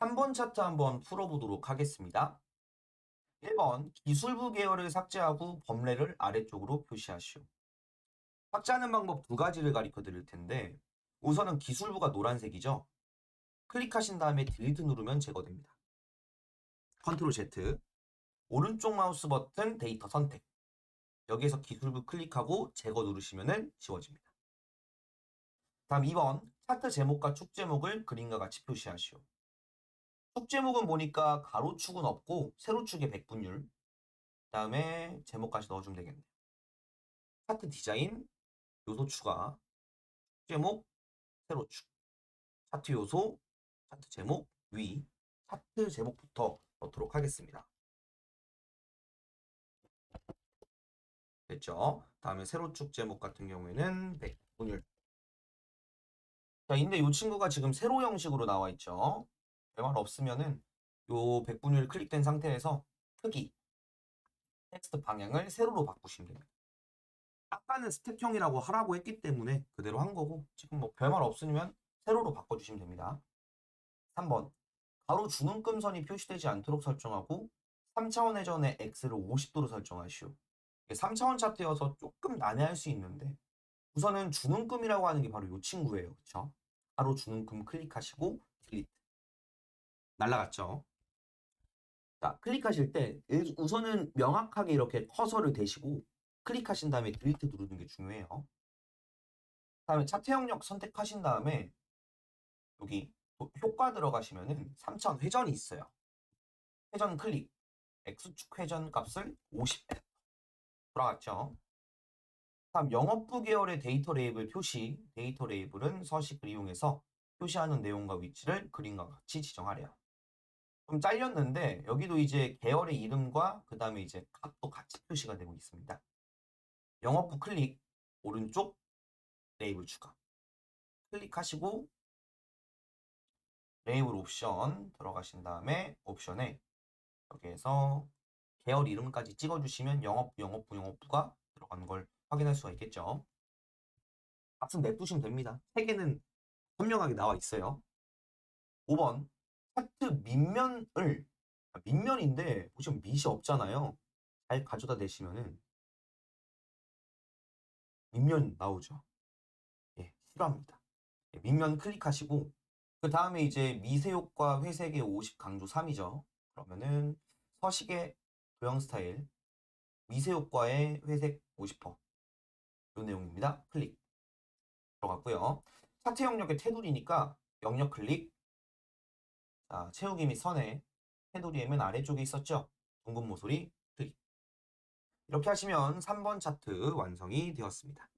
3번 차트 한번 풀어보도록 하겠습니다. 1번 기술부 계열을 삭제하고 범례를 아래쪽으로 표시하시오. 삭제하는 방법 두 가지를 가르쳐 드릴 텐데 우선은 기술부가 노란색이죠. 클릭하신 다음에 딜리트 누르면 제거됩니다. 컨트롤 Z 오른쪽 마우스 버튼 데이터 선택 여기에서 기술부 클릭하고 제거 누르시면 지워집니다. 다음 2번 차트 제목과 축 제목을 그림과 같이 표시하시오. 축 제목은 보니까 가로축은 없고 세로축의 백분율 다음에 제목까지 넣어주면 되겠네요. 차트 디자인 요소 추가 축 제목 세로축 차트 요소 차트 제목 위 차트 제목부터 넣도록 하겠습니다. 됐죠? 다음에 세로축 제목 같은 경우에는 백분율 자, 근데 이 친구가 지금 세로 형식으로 나와 있죠. 별말 없으면은 요 백분율 클릭된 상태에서 크기, 텍스트 방향을 세로로 바꾸시면 됩니다. 아까는 스텝형이라고 하라고 했기 때문에 그대로 한 거고 지금 뭐 별말 없으면 세로로 바꿔주시면 됩니다. 3번 가로 주눈금선이 표시되지 않도록 설정하고 3차원 회전의 X를 50도로 설정하시오. 이게 3차원 차트여서 조금 난해할 수 있는데 우선은 주눈금이라고 하는 게 바로 이 친구예요. 그쵸? 바로 주눈금 클릭하시고 딜리트. 날라갔죠? 자, 클릭하실 때 일- 우선은 명확하게 이렇게 커서를 대시고 클릭하신 다음에 딜리트 누르는 게 중요해요. 다음에 차트 영역 선택하신 다음에 여기 도- 효과 들어가시면은 3차원 회전이 있어요. 회전 클릭. X축 회전 값을 50 돌아갔죠? 다음 영업부 계열의 데이터 레이블 표시, 데이터 레이블은 서식을 이용해서 표시하는 내용과 위치를 그림과 같이 지정하래요. 좀 잘렸는데 여기도 이제 계열의 이름과 그 다음에 이제 값도 같이 표시가 되고 있습니다. 영업부 클릭, 오른쪽 레이블 추가. 클릭하시고 레이블 옵션 들어가신 다음에 옵션에 여기에서 계열 이름까지 찍어주시면 영업부, 영업부, 영업부가 들어간 걸 확인할 수가 있겠죠. 값은 냅두시면 됩니다. 세 개는 선명하게 나와 있어요. 5번 차트 밑면을 아, 밑면인데 보시면 밑이 없잖아요. 잘 가져다 대시면은 밑면 나오죠. 예, 싫어합니다. 예, 밑면 클릭하시고 그 다음에 이제 미세 효과 회색의 50 강조 3이죠. 그러면은 서식의 도형 스타일 미세 효과의 회색 50%. 이 내용입니다. 클릭. 들어갔고요. 차트 영역의 테두리니까 영역 클릭. 자, 채우기 및 선에 테두리에 맨 아래쪽에 있었죠? 둥근 모서리 클릭. 이렇게 하시면 3번 차트 완성이 되었습니다.